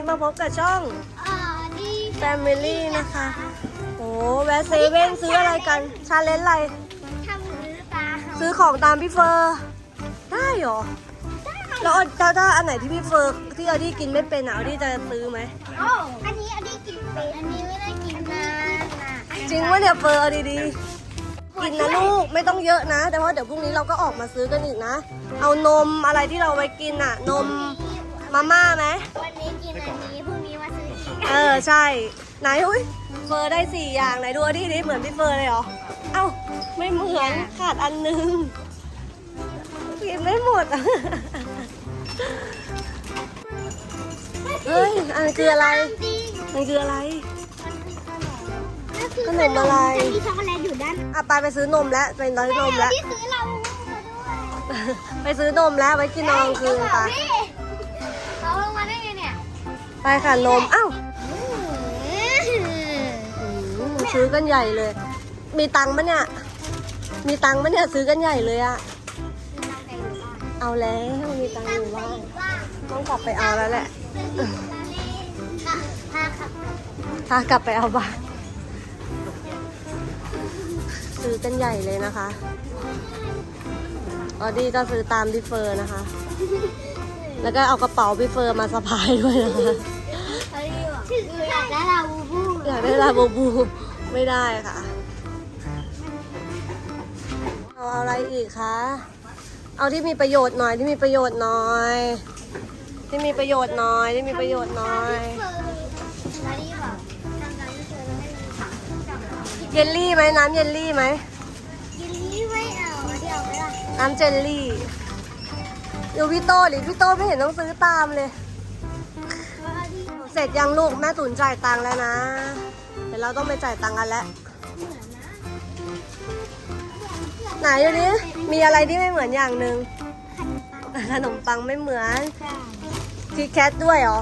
นี้มาพบกับช่อง อ่าดี Family นะคะ โอ้แวะเซเว่นซื้ออะไรกัน ชาเลนจ์อะไร ทำมือตาซื้อของตามพี่เฟอร์ ได้เหรอ แล้วถ้าถ้าอันไหนที่พี่เฟอร์ที่ออดี้กินไม่เป็นอะออดี้จะซื้อไหม โอ้อันนี้อันนี้กินเป็นอันนี้ไม่ได้กินนานอะจริงว่าเนี่ยเฟอร์เอาดีๆ กินนะลูกไม่ต้องเยอะนะ แต่ว่าเดี๋ยวพรุ่งนี้เราก็ออกมาซื้อกันอีกนะ เอานมอะไรที่เราไว้กินอะ นมมาม่าไหม วันนี้ กินอันนี้พรุ่งนี้มาซื้ออีกเออใช่ ไหนอุ้ยเฟอร์ได้สี่อย่างไหนดูดิดิเหมือนพี่เฟอร์เลยเหรอ เอ้าไม่เหมือนขาดอันหนึงกินไม่หมดอะเฮ้ยอันนคืออะไรจริงมันคืออะไรก็คือขนมอะไร จะมีช็อกโกแลตอยู่ด้านอะไปไปซื้อนมแล้วไปร้อยนมแล้ว ที่ซื้อเรามาด้วยไปซื้อนมแล้วไว้กินนอนกลางคืนไปเขา ไปค่ะนมเอ้าอืมอืมซื้อกันใหญ่เลย มีตังค์ปะเนี่ย มีตังค์ปะเนี่ยซื้อกันใหญ่เลยอะเอาแล้วมีตังค์อยู่บ้านต้องกลับไปเอาแล้วแหละ พาขับพากลับไปเอาบ้านซื้อกันใหญ่เลยนะคะ ออดี้ก็ซื้อตามพี่เฟอร์นะคะ แล้วก็เอากระเป๋าพี่เฟอร์มาสะพายด้วยนะคะชื่ออยากได้ลาบูบูอยากได้ลาบูบูไม่ได้ค่ะ เอาอะไรอีกคะ เอาที่มีประโยชน์หน่อยที่มีประโยชน์หน่อย ที่มีประโยชน์หน่อยที่มีประโยชน์หน่อยอันนี้แบบทำงานไม่เจอแล้วไม่มีเยลลี่ไหมน้ำเยลลี่ไหมกินนี้ไม่เอาอันนี้เอาไม่ได้น้ำเจลลี่ ดูพี่โตดิพี่โตไม่เห็นต้องซื้อตามเลย เสร็จยังลูกแม่ตุนจ่ายตังค์แล้วนะ เดี๋ยวเราต้องไปจ่ายตังค์กันแล้ว ไหนดูดิมีอะไรที่ไม่เหมือนอย่างหนึ่งขนมปังไม่เหมือนคิดแคทด้วยเหรอ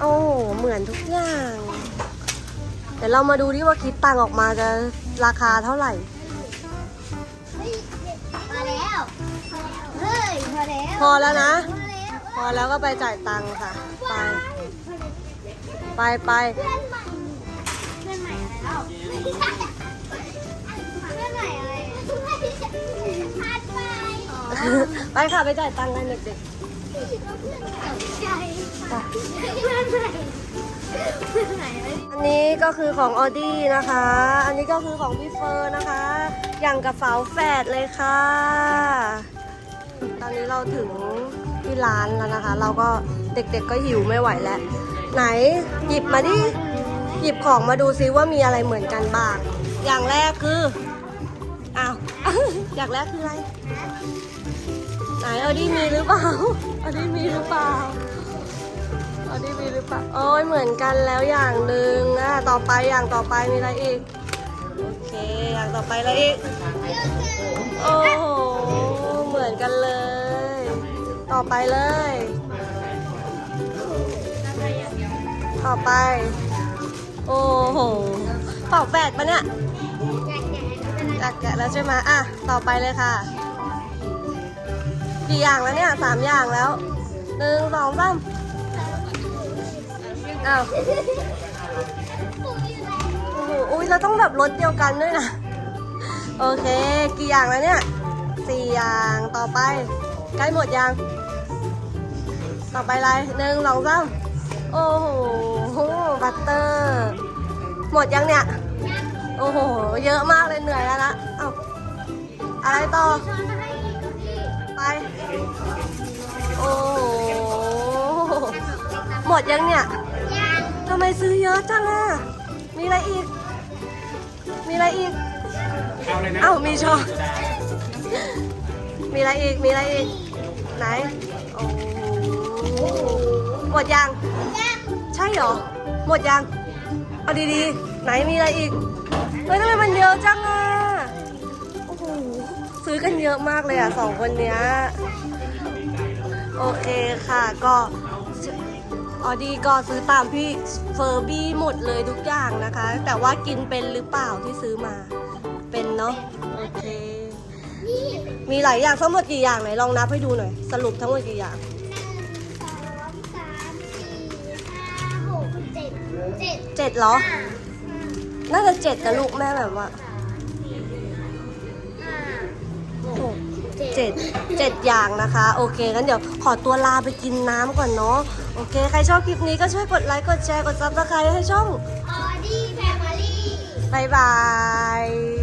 โอ้โหเหมือนทุกอย่าง เดี๋ยวเรามาดูดิว่าคิดตังค์ออกมาจะราคาเท่าไหร่ พอแล้วพอแล้วนะ พอแล้วพอแล้วก็ไปจ่ายตังค์ค่ะ ไป ไปไปเพื่อนใหม่เพื่อนใหม่อะไรเล่าเพื่อนใหม่อะไรพัดไปอ๋อไปค่ะไปจ่ายตังค์กันเด็กใจเพื่อนใหม่เพื่อนใหม่อะไร ๆ อันนี้ก็คือของออดี้นะคะ อันนี้ก็คือของพี่เฟิร์นนะคะ อย่างกับฝาแฝดเลยค่ะ ตอนนี้เราถึงที่ร้านแล้วนะคะ เราก็เด็กๆก็หิวไม่ไหวแล้ว ไหนหยิบมาดิ หยิบของมาดูซิว่ามีอะไรเหมือนกันบ้าง อย่างแรกคือ อ้าว อย่างแรกคืออะไร ไหนออดี้มีหรือเปล่าออดี้มีหรือเปล่าออดี้มีหรือเปล่า โอ้ยเหมือนกันแล้วอย่างหนึ่งอะต่อไปอย่างต่อไปมีอะไรอีก โอเค อย่างต่อไปอะไรอีก โอ้โห มือนกันเลย ต่อไปเลย ต่อไป โอ้โหเป่าแปดปะเนี่ยอยากแกะแล้วใช่ไหมอะ ต่อไปเลยค่ะ กี่อย่างแล้วเนี่ยสามอย่างแล้วหนึ่งสองสามอ้าวโอ้โหอุ้ยเราต้องแบบรถเดียวกันด้วยนะ โอเค กี่อย่างแล้วเนี่ย สี่อย่างต่อไป ใกล้หมดยัง ต่อไปอะไรหนึ่งสองสามโอ้โหบัตเตอร์ หมดยังเนี่ย โอ้โห เยอะมากเลยเหนื่อยแล้วนะเอ้าอะไรต่อ ไป โอ้โห หมดยังเนี่ยทำไมซื้อเยอะจังอะ มีอะไรอีก มีอะไรอีก เอ้ามีช้อน มีอะไรอีก มีอะไรอีก ไหน โอ้โหหมดยัง ใช่เหรอ หมดยังเอาดีๆ ไหนมีอะไรอีก เฮ้ยทำไมมันเยอะจังอะ โอ้โห ซื้อกันเยอะมากเลยอะสองคนเนี้ย โอเคค่ะ ก็ออดีก็ซื้อตามพี่เฟอร์บี้หมดเลยทุกอย่างนะคะ แต่ว่ากินเป็นหรือเปล่าที่ซื้อมา เป็นเนาะ โอเค นี่มีหลายอย่างทั้งหมดกี่อย่างไหนลองนับให้ดูหน่อย สรุปทั้งหมดกี่อย่างหนึ่งสองสามเจ็ดเจ็ดเหรอห้าน่าจะเจ็ดนะลูกแม่แบบว่าสามสี่ห้าหกเจ็เจ็ดดเจ็ดอย่างนะคะ โอเคงั้นเดี๋ยวขอตัวลาไปกินน้ำก่อนเนาะ โอเค ใครชอบคลิปนี้ก็ช่วยกดไลค์ กดแชร์ กดซับสไครต์ให้ช่องออดี้แฟมิลี่ บายบาย